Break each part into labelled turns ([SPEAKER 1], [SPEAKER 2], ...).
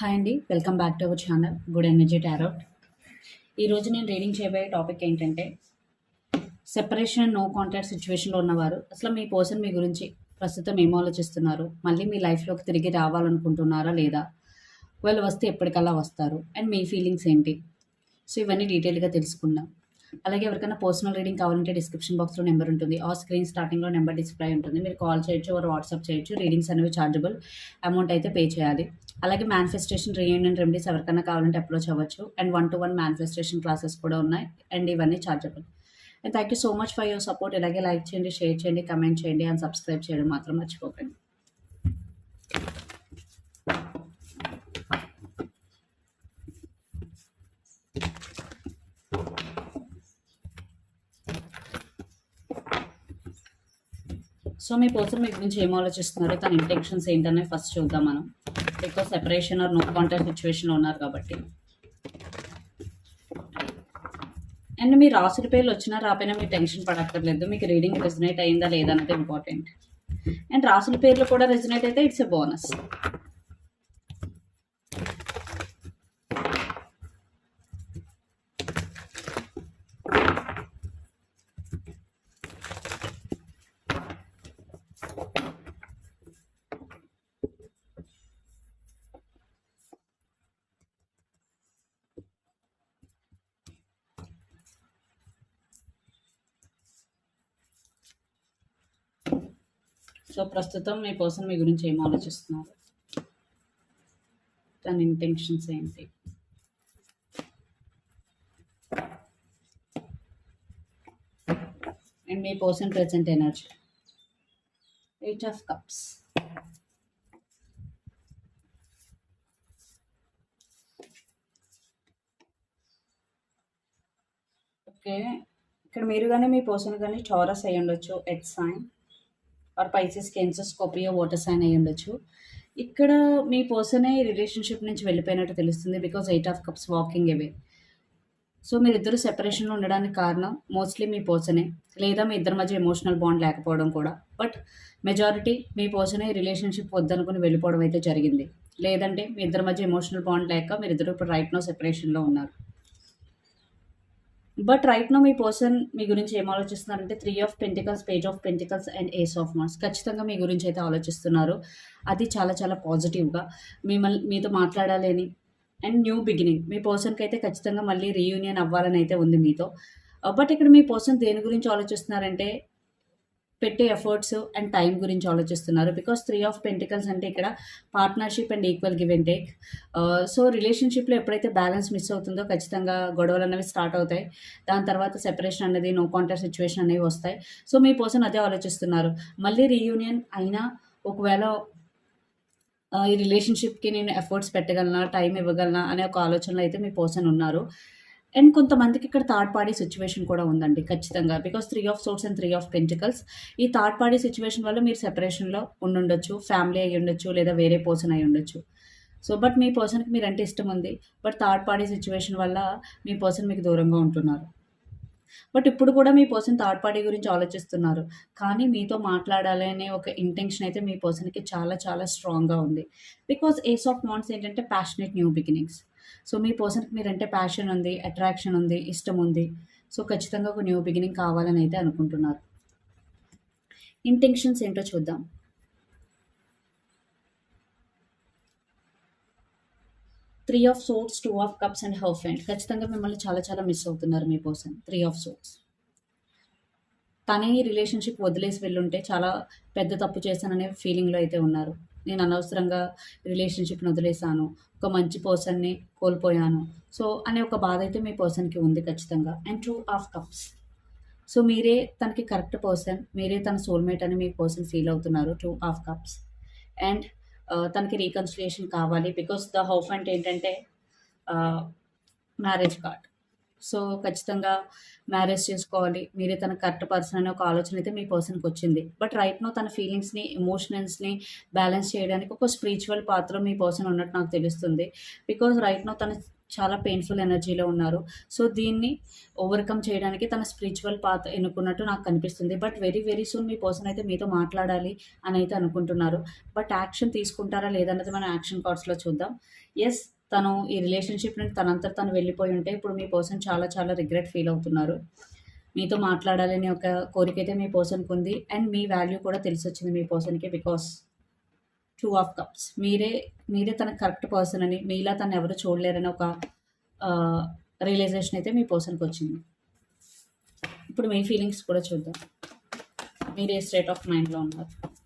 [SPEAKER 1] Hi అండి welcome back to our channel good energy tarot ఈరోజు నేను రీడింగ్ చేయబోయే టాపిక్ ఏంటంటే సెపరేషన్ నో కాంటాక్ట్ సిచ్యువేషన్లో ఉన్నవారు అసలు మీ పర్సన్ మీ గురించి ప్రస్తుతం ఏం ఆలోచిస్తున్నారు? మళ్ళీ మీ లైఫ్లోకి తిరిగి రావాలనుకుంటున్నారా లేదా? వాళ్ళు వస్తే ఎప్పటికల్లా వస్తారు. అండ్ మీ ఫీలింగ్స్ ఏంటి? సో ఇవన్నీ డీటెయిల్గా తెలుసుకుందాం. అలాగే ఎవరికైనా పర్సనల్ రీడింగ్ కావాలంటే డిస్క్రిప్షన్ బాక్స్లో నెంబర్ ఉంటుంది. ఆ స్క్రీన్ స్టార్టింగ్లో నెంబర్ డిస్ప్లే ఉంటుంది. మీరు కాల్ చేయొచ్చు వారు వాట్సాప్ చేయొచ్చు. రీడింగ్స్ అనేవి ఛార్జబుల్ అమౌంట్ అయితే పే చేయాలి. అలాగే మేనిఫెస్టేషన్ రీయూనియన్ రెమెడీస్ ఎవరికైనా కావాలంటే అప్రోచ్ అవ్వచ్చు. And one to one manifestation classes కూడా ఉన్నాయి. అండ్ ఇవన్నీ chargeable and thank you so much for your support ఇలాగే లైక్ చేయండి షేర్ చేయండి కమెంట్ చేయండి అండ్ సబ్స్క్రైబ్ చేయడం మాత్రం మర్చిపోకండి. సో మీ పర్సన్ మీ గురించి ఏం ఆలోచిస్తున్నారు? తన ఇంటెన్షన్స్ ఏంటనే ఫస్ట్ చూద్దాం మనం. Because separation or no contact సిచ్యువేషన్లో ఉన్నారు కాబట్టి. అండ్ మీ రాసుల పేర్లు వచ్చినా రాపోయినా మీరు టెన్షన్ పడక్కర్లేదు. మీకు రీడింగ్ రెజినేట్ అయిందా లేదా అనేది ఇంపార్టెంట్ అండ్ రాసుల పేర్లు కూడా రెజినేట్ అయితే ఇట్స్ ఎ బోనస్ సో ప్రస్తుతం మీ పర్సన్ మీ గురించి ఏం ఆలోచిస్తున్నారు? తన ఇంటెన్షన్స్ ఏంటి? And me person present energy eight of cups okay ఇక్కడ మీరు కానీ మీ పర్సన్ కానీ టారస్ అయ్యి ఉండొచ్చు earth sign or Pisces Cancer Scorpio water sign అయి ఉండొచ్చు. ఇక్కడ మీ పర్సనే రిలేషన్షిప్ నుంచి వెళ్ళిపోయినట్టు తెలుస్తుంది because eight of cups walking away so మీరిద్దరు సెపరేషన్లో ఉండడానికి కారణం మోస్ట్లీ మీ పర్సనే లేదా మీ ఇద్దరి మధ్య ఎమోషనల్ బాండ్ లేకపోవడం కూడా. బట్ మెజారిటీ మీ పర్సనే రిలేషన్షిప్ వద్దనుకుని వెళ్ళిపోవడం అయితే జరిగింది. లేదంటే మీ ఇద్దరి మధ్య ఎమోషనల్ బాండ్ లేక మీరిద్దరు ఇప్పుడు రైట్ నో సెపరేషన్లో ఉన్నారు. బట్ రైట్ నో మీ పర్సన్ మీ గురించి ఏం ఆలోచిస్తున్నారంటే three of pentacles page of pentacles and ace of wands ఖచ్చితంగా మీ గురించి అయితే ఆలోచిస్తున్నారు. అది చాలా చాలా పాజిటివ్గా మిమ్మల్ని మీతో మాట్లాడాలని అండ్ న్యూ బిగినింగ్ మీ పర్సన్కి అయితే ఖచ్చితంగా మళ్ళీ రీయూనియన్ అవ్వాలని అయితే ఉంది మీతో. Uh, బట్ ఇక్కడ మీ పర్సన్ దేని గురించి ఆలోచిస్తున్నారంటే పెట్టే ఎఫర్ట్స్ అండ్ టైం గురించి ఆలోచిస్తున్నారు. బికాస్ త్రీ ఆఫ్ పెంటికల్స్ అంటే ఇక్కడ partnership and equal give and take so రిలేషన్షిప్లో ఎప్పుడైతే బ్యాలెన్స్ మిస్ అవుతుందో ఖచ్చితంగా గొడవలు అనేవి స్టార్ట్ అవుతాయి. దాని తర్వాత సెపరేషన్ అనేది నో కాంటాక్ట్ సిచ్యువేషన్ అనేవి వస్తాయి. సో మీ పర్సన్ అదే ఆలోచిస్తున్నారు. మళ్ళీ రీయూనియన్ అయినా ఒకవేళ uh, ఈ రిలేషన్షిప్కి నేను ఎఫర్ట్స్ పెట్టగలనా టైం ఇవ్వగలనా అనే ఒక ఆలోచనలో అయితే మీ పర్సన్ ఉన్నారు. అండ్ కొంతమందికి ఇక్కడ థర్డ్ పార్టీ సిచ్యువేషన్ కూడా ఉందండి ఖచ్చితంగా. Because three of swords and three of pentacles ఈ థర్డ్ పార్టీ సిచ్యువేషన్ వల్ల మీరు సెపరేషన్లో ఉండుండొచ్చు ఫ్యామిలీ అయి ఉండొచ్చు లేదా వేరే పర్సన్ అయి ఉండొచ్చు. సో బట్ మీ పర్సన్కి మీరు అంటే ఇష్టం ఉంది. బట్ థర్డ్ పార్టీ సిచ్యువేషన్ వల్ల మీ పర్సన్ మీకు దూరంగా ఉంటున్నారు. బట్ ఇప్పుడు కూడా మీ పర్సన్ థర్డ్ పార్టీ గురించి ఆలోచిస్తున్నారు. కానీ మీతో మాట్లాడాలి అనే ఒక ఇంటెన్షన్ అయితే మీ పర్సన్కి చాలా చాలా స్ట్రాంగ్గా ఉంది. బికాస్ ఏస్ ఆఫ్ మాన్స్ ఏంటంటే ప్యాషనెట్ న్యూ బిగినింగ్స్. సో మీ పర్సన్కి మీరంటే ప్యాషన్ ఉంది అట్రాక్షన్ ఉంది ఇష్టం ఉంది. సో ఖచ్చితంగా ఒక న్యూ బిగినింగ్ కావాలని అయితే అనుకుంటున్నారు. ఇంటెన్షన్స్ ఏంటో చూద్దాం. Three of swords two of cups and హౌఫ్ and ఖచ్చితంగా మిమ్మల్ని చాలా చాలా మిస్ అవుతున్నారు మీ పర్సన్. Three of swords. తనే ఈ రిలేషన్షిప్ వదిలేసి వెళ్ళుంటే చాలా పెద్ద తప్పు చేశాననే ఫీలింగ్లో అయితే ఉన్నారు. నేను అనవసరంగా రిలేషన్షిప్ని వదిలేశాను. ఒక మంచి పర్సన్ని కోల్పోయాను. సో అనే ఒక బాధ అయితే మీ పర్సన్కి ఉంది ఖచ్చితంగా. And two of cups. So మీరే తనకి కరెక్ట్ పర్సన్ మీరే తన సోల్మేట్ అని మీ పర్సన్ ఫీల్ అవుతున్నారు టూ ఆఫ్ కప్స్. అండ్ తనకి రీకన్సిలియేషన్ కావాలి బికాస్ ద హౌఫ్ అంటే ఏంటంటే మ్యారేజ్ కార్డ్. సో ఖచ్చితంగా మ్యారేజ్ చేసుకోవాలి. మీరే తన కరెక్ట్ పర్సన్ అనే ఒక ఆలోచన అయితే మీ పర్సన్కి వచ్చింది. బట్ రైట్ నో తన ఫీలింగ్స్ని ఎమోషనల్స్ని బ్యాలెన్స్ చేయడానికి ఒక స్పిరిచువల్ పాత్ర మీ పర్సన్ ఉన్నట్టు నాకు తెలుస్తుంది. బికాజ్ రైట్ నో తన చాలా పెయిన్ఫుల్ ఎనర్జీలో ఉన్నారు. సో దీన్ని ఓవర్కమ్ చేయడానికి తన స్పిరిచువల్ పాత్ ఎన్నుకున్నట్టు నాకు కనిపిస్తుంది. బట్ వెరీ వెరీ సూన్ మీ పర్సన్ అయితే మీతో మాట్లాడాలి అని అయితే అనుకుంటున్నారు. బట్ యాక్షన్ తీసుకుంటారా లేదన్నది మనం యాక్షన్ కార్డ్స్లో చూద్దాం. ఎస్ తను ఈ రిలేషన్షిప్ నుండి తనంతా తను వెళ్ళిపోయి ఉంటే ఇప్పుడు మీ పర్సన్ చాలా చాలా రిగ్రెట్ ఫీల్ అవుతున్నారు. మీతో మాట్లాడాలనే ఒక కోరిక అయితే మీ పర్సన్కి ఉంది. అండ్ మీ వాల్యూ కూడా తెలిసి వచ్చింది మీ పర్సన్కి బికాస్ టూ ఆఫ్ కప్స్ మీరే మీరే తన కరెక్ట్ పర్సన్ అని మీలా తను ఎవరు చూడలేరని ఒక రియలైజేషన్ అయితే మీ పర్సన్కి వచ్చింది. ఇప్పుడు మీ ఫీలింగ్స్ కూడా చూద్దాం. మీరు ఏ స్టేట్ ఆఫ్ మైండ్లో ఉన్నారు.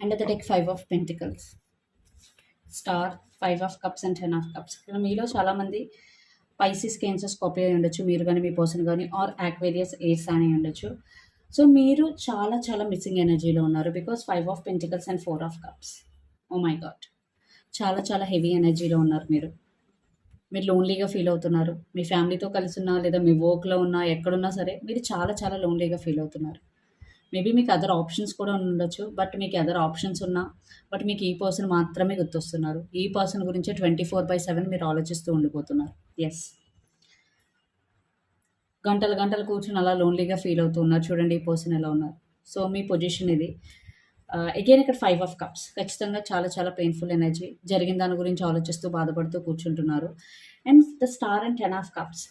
[SPEAKER 1] And the deck five of pentacles star five of cups and ten of cups ఇక్కడ మీలో చాలామంది పైసిస్ కేన్సర్ స్కాపియో అయి ఉండొచ్చు. మీరు కానీ మీ పర్సన్ కానీ ఆర్ యాక్వేరియస్ ఎయిర్స్ అని ఉండొచ్చు. సో మీరు చాలా చాలా మిస్సింగ్ ఎనర్జీలో ఉన్నారు because five of pentacles and four of cups oh my God చాలా చాలా హెవీ ఎనర్జీలో ఉన్నారు మీరు. మీరు లోన్లీగా ఫీల్ అవుతున్నారు. మీ ఫ్యామిలీతో కలిసి ఉన్నా లేదా మీ వర్క్లో ఉన్నా ఎక్కడున్నా సరే మీరు చాలా చాలా లోన్లీగా ఫీల్ అవుతున్నారు. మేబీ మీకు అదర్ ఆప్షన్స్ కూడా ఉండొచ్చు బట్ మీకు అదర్ ఆప్షన్స్ ఉన్నా బట్ మీకు ఈ పర్సన్ మాత్రమే గుర్తొస్తున్నారు. ఈ పర్సన్ గురించి ట్వంటీ ఫోర్ బై సెవెన్ మీరు ఆలోచిస్తూ ఉండిపోతున్నారు. ఎస్ గంటలు గంటలు కూర్చొని అలా లోన్లీగా ఫీల్ అవుతూ ఉన్నారు. చూడండి ఈ పర్సన్ ఎలా ఉన్నారు. సో మీ పొజిషన్ ఇది. అగైన్ ఇక్కడ ఫైవ్ ఆఫ్ కప్స్. ఖచ్చితంగా చాలా చాలా పెయిన్ఫుల్ ఎనర్జీ జరిగిన దాని గురించి ఆలోచిస్తూ బాధపడుతూ కూర్చుంటున్నారు. And the star and ten of cups.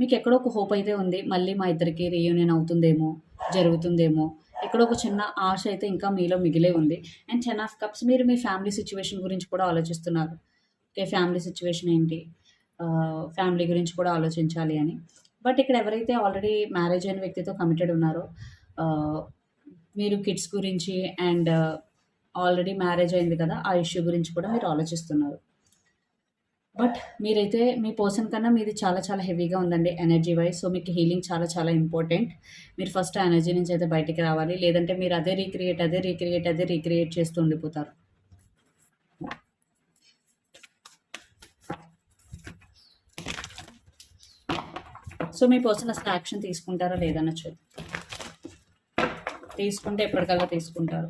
[SPEAKER 1] మీకు ఎక్కడో ఒక హోప్ అయితే ఉంది. మళ్ళీ మా ఇద్దరికి రీయూనియన్ అవుతుందేమో. జరుగుతుందేమో. ఇక్కడ ఒక చిన్న ఆశ అయితే ఇంకా మీలో మిగిలే ఉంది. అండ్ టెన్ ఆఫ్ కప్స్ మీరు మీ ఫ్యామిలీ సిచ్యువేషన్ గురించి కూడా ఆలోచిస్తున్నారు. ఓకే ఫ్యామిలీ సిచ్యువేషన్ ఏంటి? ఫ్యామిలీ గురించి కూడా ఆలోచించాలి అని. బట్ ఇక్కడ ఎవరైతే ఆల్రెడీ మ్యారేజ్ అయిన వ్యక్తితో కమిటెడ్ ఉన్నారో మీరు కిడ్స్ గురించి అండ్ ఆల్రెడీ మ్యారేజ్ అయింది కదా ఆ ఇష్యూ గురించి కూడా మీరు ఆలోచిస్తున్నారు. బట్ మీరైతే మీ పర్సన్ కన్నా మీది చాలా చాలా హెవీగా ఉందండి ఎనర్జీ వైజ్. సో మీకు హీలింగ్ చాలా చాలా ఇంపార్టెంట్. మీరు ఫస్ట్ ఎనర్జీ నుంచి అయితే బయటికి రావాలి. లేదంటే మీరు అదే రీక్రియేట్ అదే రీక్రియేట్ అదే రీక్రియేట్ చేస్తూ ఉండిపోతారు. సో మీ పర్సన్ అసలు యాక్షన్ తీసుకుంటారా లేదన్న చూద్దాం తీసుకుంటే ఎప్పటికల్లా తీసుకుంటారు.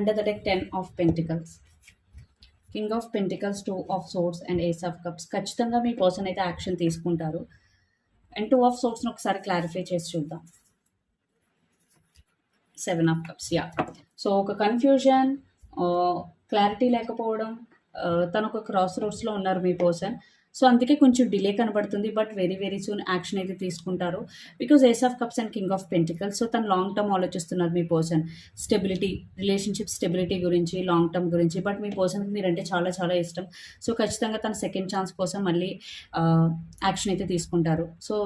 [SPEAKER 1] Under the deck ten of pentacles king of pentacles two of swords and ace of cups ఖచ్చితంగా మీ పర్సన్ అయితే యాక్షన్ తీసుకుంటారు. అండ్ టూ ఆఫ్ సోర్స్ని ఒకసారి క్లారిఫై చేసి చూద్దాం. Seven of cups yeah so ఒక కన్ఫ్యూజన్ క్లారిటీ uh, లేకపోవడం uh, తను ఒక క్రాస్ రోడ్స్లో ఉన్నారు మీ పర్సన్ సో అందుకే కొంచెం డిలే కనబడుతుంది but very very soon action అయితే తీసుకుంటారు. Because ace of cups and king of pentacles. So తను లాంగ్ టర్మ్ ఆలోచిస్తున్నారు మీ పర్సన్. స్టెబిలిటీ రిలేషన్షిప్ స్టెబిలిటీ గురించి లాంగ్ టర్మ్ గురించి. బట్ మీ పర్సన్కి మీరంటే చాలా చాలా ఇష్టం. సో ఖచ్చితంగా తన సెకండ్ ఛాన్స్ కోసం మళ్ళీ యాక్షన్ అయితే తీసుకుంటారు. సో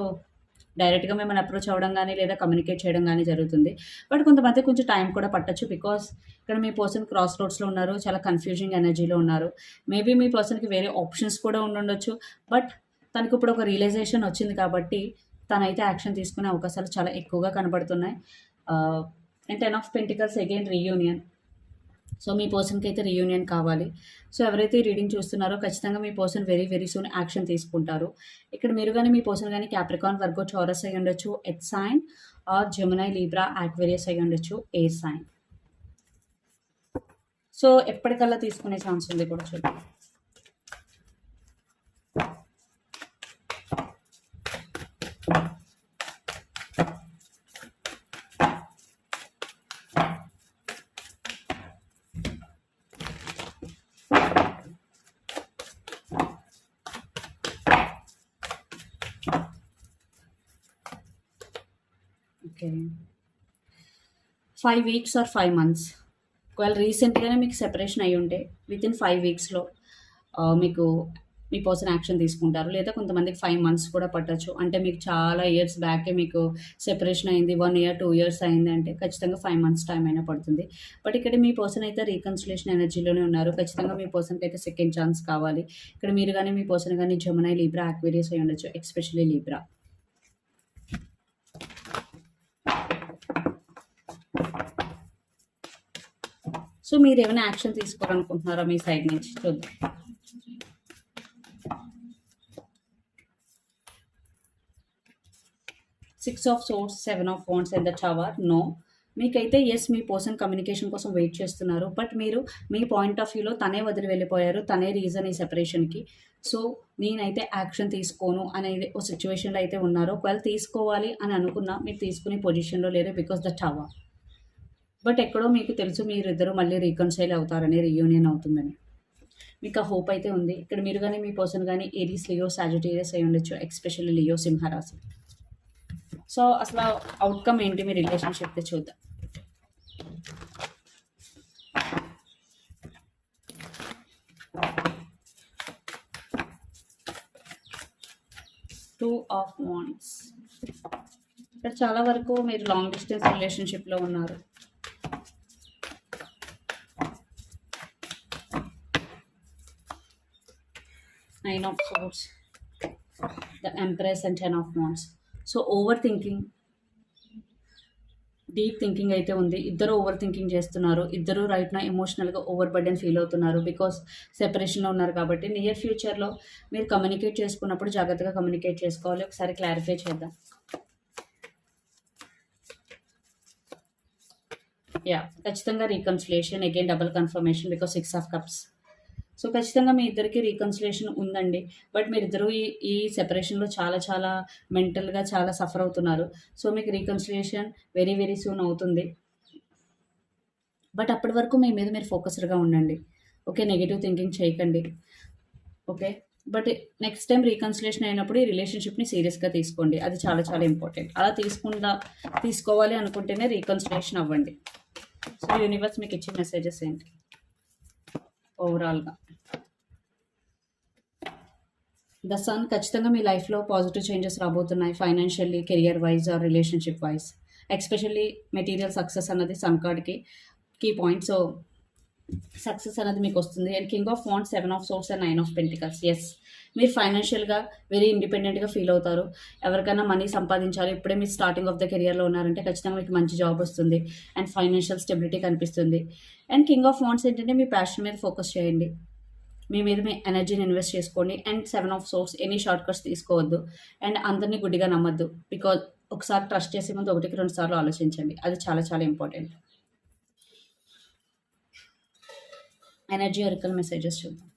[SPEAKER 1] డైరెక్ట్గా మిమ్మల్ని అప్రోచ్ అవ్వడం కానీ లేదా కమ్యూనికేట్ చేయడం కానీ జరుగుతుంది. బట్ కొంతమంది కొంచెం టైం కూడా పట్టొచ్చు బికాస్ ఇక్కడ మీ పర్సన్ క్రాస్ రోడ్స్లో ఉన్నారు చాలా కన్ఫ్యూజింగ్ ఎనర్జీలో ఉన్నారు. మేబీ మీ పర్సన్కి వేరే ఆప్షన్స్ కూడా ఉండుండొచ్చు. బట్ తనకు ఇప్పుడు ఒక రియలైజేషన్ వచ్చింది కాబట్టి తనైతే యాక్షన్ తీసుకునే అవకాశాలు చాలా ఎక్కువగా కనబడుతున్నాయి. And ten of pentacles again reunion. So మీ పర్సన్కి అయితే రీయూనియన్ కావాలి. సో ఎవరైతే రీడింగ్ చూస్తున్నారో ఖచ్చితంగా మీ person very very soon action తీసుకుంటారు. ఇక్కడ మీరు కానీ మీ పర్సన్ కానీ క్యాప్రికాన్ వర్గో చౌరస్ అయి ఉండొచ్చు earth sign or Gemini Libra Aquarius అయి ఉండొచ్చు ఏ సైన్ సో ఎప్పటికల్లా తీసుకునే ఛాన్స్ ఉంది కూడా చూద్దాం okay five weeks or five months ఒకవేళ రీసెంట్గానే మీకు సెపరేషన్ అయి ఉంటే విత్ ఇన్ ఫైవ్ వీక్స్లో మీకు మీ పర్సన్ యాక్షన్ తీసుకుంటారు. లేదా కొంతమందికి ఫైవ్ మంత్స్ కూడా పట్టచ్చు. అంటే మీకు చాలా ఇయర్స్ బ్యాకే మీకు సెపరేషన్ అయింది వన్ ఇయర్ టూ ఇయర్స్ అయింది అంటే ఖచ్చితంగా ఫైవ్ మంత్స్ టైం అయినా పడుతుంది. బట్ ఇక్కడ మీ పర్సన్ అయితే రీకన్సిలేషన్ ఎనర్జీలోనే ఉన్నారు. ఖచ్చితంగా మీ పర్సన్కి అయితే సెకండ్ ఛాన్స్ కావాలి. ఇక్కడ మీరు కానీ మీ పర్సన్ కానీ జమునై లీబ్రా అక్వేరియస్ అయి ఉండొచ్చు ఎక్స్పెషల్లీ లీబ్రా సో మీరు ఏమైనా యాక్షన్ తీసుకోవాలనుకుంటున్నారా మీ సైడ్ నుంచి? చూద్దాం. Six of swords seven of wands and the tower no మీకైతే ఎస్ మీ పర్సన్ కమ్యూనికేషన్ కోసం వెయిట్ చేస్తున్నారు. బట్ మీరు మీ పాయింట్ ఆఫ్ వ్యూలో తనే వదిలి వెళ్ళిపోయారు. తనే రీజన్ ఈ సెపరేషన్కి సో నేనైతే యాక్షన్ తీసుకోను అనేది ఓ సిచ్యువేషన్లో అయితే ఉన్నారు ఒకవేళ తీసుకోవాలి అని అనుకున్నా మీరు తీసుకునే పొజిషన్లో లేరు బికాస్ ద టవర్ బట్ ఎక్కడో మీకు తెలుసు మీరిద్దరూ మళ్ళీ రీకన్సైల్ అవుతారని రీయూనియన్ అవుతుందని. మీకు ఆ హోప్ అయితే ఉంది. ఇక్కడ మీరు కానీ మీ పర్సన్ కానీ ఏరీస్ లియో సాజిటేరియస్ అయి ఉండొచ్చు ఎక్స్పెషల్లీ లియో సింహరాశి. సో అసలు అవుట్కమ్ ఏంటి మీ రిలేషన్షిప్తో చూద్దాం. టూ ఆఫ్ వాన్స్ ఇక్కడ చాలా వరకు మీరు లాంగ్ డిస్టెన్స్ రిలేషన్షిప్లో ఉన్నారు. Nine of swords the empress and ten of wands so overthinking deep thinking అయితే ఉంది. ఇద్దరు ఓవర్ థింకింగ్ చేస్తున్నారు. ఇద్దరు రైట్ నా ఎమోషనల్గా ఓవర్ బర్డెన్ ఫీల్ అవుతున్నారు బికాస్ సెపరేషన్లో ఉన్నారు కాబట్టి నియర్ ఫ్యూచర్లో మీరు కమ్యూనికేట్ చేసుకున్నప్పుడు జాగ్రత్తగా కమ్యూనికేట్ చేసుకోవాలి. ఒకసారి క్లారిఫై చేద్దాం. యా ఖచ్చితంగా reconciliation again double confirmation because six of cups so ఖచ్చితంగా మీ ఇద్దరికి రీకన్సిలేషన్ ఉందండి. బట్ మీరిద్దరూ ఈ ఈ సెపరేషన్లో చాలా చాలా మెంటల్గా చాలా సఫర్ అవుతున్నారు. సో మీకు రీకన్సిలేషన్ వెరీ వెరీ సూన్ అవుతుంది. బట్ అప్పటి వరకు మీ మీద మీరు ఫోకస్డ్గా ఉండండి. ఓకే నెగిటివ్ థింకింగ్ చేయకండి. Okay but next time reconciliation అయినప్పుడు ఈ రిలేషన్షిప్ని సీరియస్గా తీసుకోండి. అది చాలా చాలా ఇంపార్టెంట్ అలా తీసుకుందా తీసుకోవాలి అనుకుంటేనే రీకన్సిలేషన్ అవ్వండి. సో యూనివర్స్ మీకు ఇచ్చే మెసేజెస్ ఏంటి? ఓవరాల్గా ద సన్ ఖచ్చితంగా మీ లైఫ్లో పాజిటివ్ చేంజెస్ రాబోతున్నాయి financially career wise or relationship wise especially material success అన్నది సన్ కార్డ్కి కీ పాయింట్ సో సక్సెస్ అనేది మీకు వస్తుంది. And king of wands seven of swords and nine of pentacles yes మీరు ఫైనాన్షియల్గా వెరీ ఇండిపెండెంట్గా ఫీల్ అవుతారు. ఎవరికైనా మనీ సంపాదించాలి ఇప్పుడే మీరు స్టార్టింగ్ ఆఫ్ ద కెరియర్లో ఉన్నారంటే ఖచ్చితంగా మీకు మంచి జాబ్ వస్తుంది. అండ్ ఫైనాన్షియల్ స్టెబిలిటీ కనిపిస్తుంది. అండ్ కింగ్ ఆఫ్ వాంట్స్ ఏంటంటే మీ ప్యాషన్ మీద ఫోకస్ చేయండి. మీ మీద మీ ఎనర్జీని ఇన్వెస్ట్ చేసుకోండి. And seven of swords any shortcuts తీసుకోవద్దు. అండ్ అందరినీ గుడ్డిగా నమ్మద్దు. బికాజ్ ఒకసారి ట్రస్ట్ చేసే ముందు ఒకటికి రెండు సార్లు ఆలోచించండి. అది చాలా చాలా ఇంపార్టెంట్ ఎనర్జీ ఒరికల్ మెసేజెస్ చూద్దాం.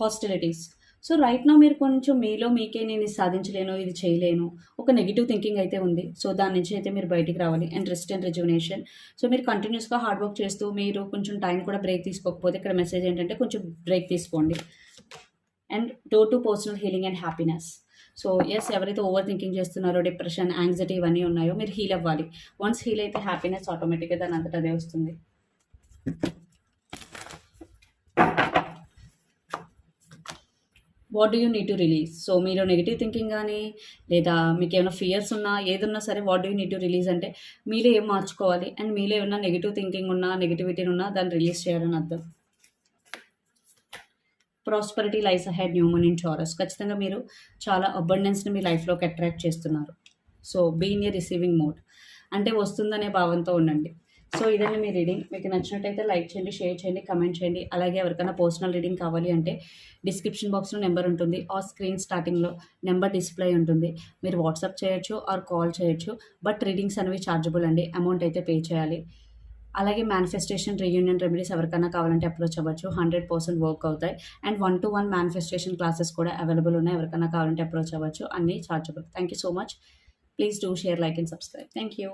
[SPEAKER 1] హాస్టిలిటీస్ సో రైట్ నా మీరు కొంచెం మీలో మీకే నేను ఇది సాధించలేను ఇది చేయలేను. ఒక నెగిటివ్ థింకింగ్ అయితే ఉంది. సో దాని నుంచి అయితే మీరు బయటికి రావాలి. And rest and rejuvenation so మీరు కంటిన్యూస్గా హార్డ్ వర్క్ చేస్తూ మీరు కొంచెం టైం కూడా బ్రేక్ తీసుకోకపోతే ఇక్కడ మెసేజ్ ఏంటంటే కొంచెం బ్రేక్ తీసుకోండి. And do to personal healing and happiness so yes ఎవరైతే ఓవర్ థింకింగ్ చేస్తున్నారో డిప్రెషన్ యాంగ్జైటీ ఇవన్నీ ఉన్నాయో మీరు హీల్ అవ్వాలి. వన్స్ హీల్ అయితే హ్యాపీనెస్ ఆటోమేటిక్గా దాని అంతటా అదే వస్తుంది. What do you need to release so మీరు నెగిటివ్ థింకింగ్ కానీ లేదా మీకు ఏమైనా ఫియర్స్ ఉన్నా ఏదున్నా సరే what do you need to release అంటే మీలో ఏం మార్చుకోవాలి? అండ్ మీలో ఏమైనా నెగిటివ్ థింకింగ్ ఉన్నా నెగిటివిటీ ఉన్నా దాన్ని రిలీజ్ చేయాలని అర్థం. ప్రాస్పరిటీ లైఫ్ హెడ్ న్యూమన్ ఇన్ చారస్ ఖచ్చితంగా మీరు చాలా అబండెన్స్ని మీ లైఫ్లోకి అట్రాక్ట్ చేస్తున్నారు. So been a receiving mode అంటే వస్తుందనే భావంతో ఉండండి. సో ఇదండి మీ రీడింగ్ మీకు నచ్చినట్టయితే లైక్ చేయండి షేర్ చేయండి కమెంట్ చేయండి. అలాగే ఎవరికైనా పర్సనల్ రీడింగ్ కావాలి అంటే డిస్క్రిప్షన్ బాక్స్లో నెంబర్ ఉంటుంది. ఆ స్క్రీన్ స్టార్టింగ్లో నెంబర్ డిస్ప్లే ఉంటుంది. మీరు వాట్సాప్ చేయొచ్చు ఆర్ కాల్ చేయొచ్చు. బట్ రీడింగ్స్ అనేవి ఛార్జబుల్ అండి. అమౌంట్ అయితే పే చేయాలి. అలాగే మేనిఫెస్టేషన్ రీయూనియన్ రెమెడీస్ ఎవరికైనా కావాలంటే అప్రోచ్ అవ్వచ్చు. హండ్రెడ్ పర్సెంట్ వర్క్ అవుతాయి. And one to one manifestation classes కూడా అవైలబుల్ ఉన్నాయి. ఎవరికైనా కావాలంటే అప్రోచ్ అవ్వచ్చు. అన్నీ chargeable thank you so much please do share like and subscribe thank you